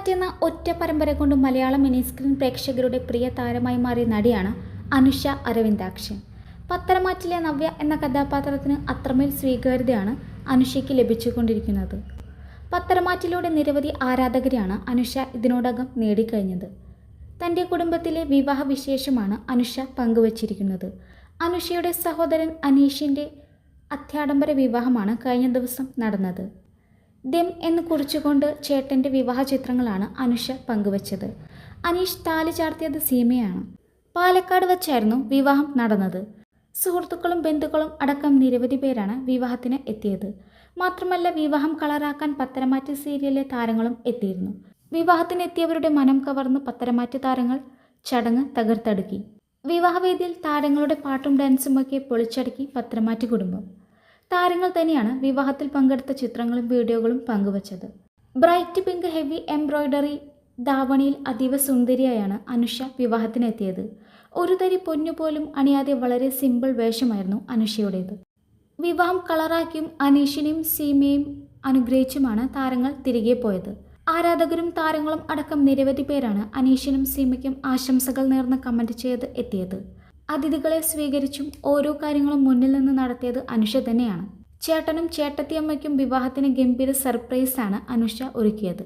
പത്തരമാറ്റ് എന്ന ഒറ്റ പരമ്പര കൊണ്ട് മലയാളം മിനി സ്ക്രീൻ പ്രേക്ഷകരുടെ പ്രിയ താരമായി മാറിയ നടിയാണ് അനുഷ അരവിന്ദാക്ഷൻ. പത്തരമാറ്റിലെ നവ്യ എന്ന കഥാപാത്രത്തിന് അത്രമേൽ സ്വീകാര്യതയാണ് അനുഷയ്ക്ക് ലഭിച്ചുകൊണ്ടിരിക്കുന്നത്. പത്തരമാറ്റിലൂടെ നിരവധി ആരാധകരെയാണ് അനുഷ ഇതിനോടകം നേടിക്കഴിഞ്ഞത്. തന്റെ കുടുംബത്തിലെ വിവാഹ വിശേഷമാണ് അനുഷ പങ്കുവച്ചിരിക്കുന്നത്. അനുഷയുടെ സഹോദരൻ അനീഷിന്റെ അത്യാഡംബര വിവാഹമാണ് കഴിഞ്ഞ ദിവസം നടന്നത്. ദം എന്ന് കുറിച്ചുകൊണ്ട് ചേട്ടന്റെ വിവാഹ ചിത്രങ്ങളാണ് അനുഷ പങ്കുവച്ചത്. അനീഷ് താലി ചാർത്തിയത് സീമയാണ്. പാലക്കാട് വച്ചായിരുന്നു വിവാഹം നടന്നത്. സുഹൃത്തുക്കളും ബന്ധുക്കളും അടക്കം നിരവധി പേരാണ് വിവാഹത്തിന് എത്തിയത്. മാത്രമല്ല വിവാഹം കളറാക്കാൻ പത്തരമാറ്റ് സീരിയലിലെ താരങ്ങളും എത്തിയിരുന്നു. വിവാഹത്തിനെത്തിയവരുടെ മനം കവർന്ന് പത്തരമാറ്റ് താരങ്ങൾ ചടങ്ങ് തകർത്തടുക്കി. വിവാഹവേദിയിൽ താരങ്ങളുടെ പാട്ടും ഡാൻസുമൊക്കെ പൊളിച്ചടുക്കി പത്തരമാറ്റ് കുടുംബം. താരങ്ങൾ തന്നെയാണ് വിവാഹത്തിൽ പങ്കെടുത്ത ചിത്രങ്ങളും വീഡിയോകളും പങ്കുവച്ചത്. ബ്രൈറ്റ് പിങ്ക് ഹെവി എംബ്രോയ്ഡറി ധാവണിയിൽ അതീവ സുന്ദരിയായാണ് അനുഷ വിവാഹത്തിനെത്തിയത്. ഒരു തരി പൊന്നുപോലും അണിയാതെ വളരെ സിമ്പിൾ വേഷമായിരുന്നു അനുഷയുടേത്. വിവാഹം കളറാക്കിയും അനീഷിനെയും സീമയും അനുഗ്രഹിച്ചുമാണ് താരങ്ങൾ തിരികെ പോയത്. ആരാധകരും താരങ്ങളും അടക്കം നിരവധി പേരാണ് അനീഷിനും സീമയ്ക്കും ആശംസകൾ നേർന്ന് കമന്റ് ചെയ്ത് എത്തിയത്. അതിഥികളെ സ്വീകരിച്ചും ഓരോ കാര്യങ്ങളും മുന്നിൽ നിന്ന് നടത്തിയത് അനുഷ തന്നെയാണ്. ചേട്ടനും ചേട്ടത്തിയമ്മയ്ക്കും വിവാഹത്തിന് ഗംഭീര സർപ്രൈസാണ് അനുഷ ഒരുക്കിയത്.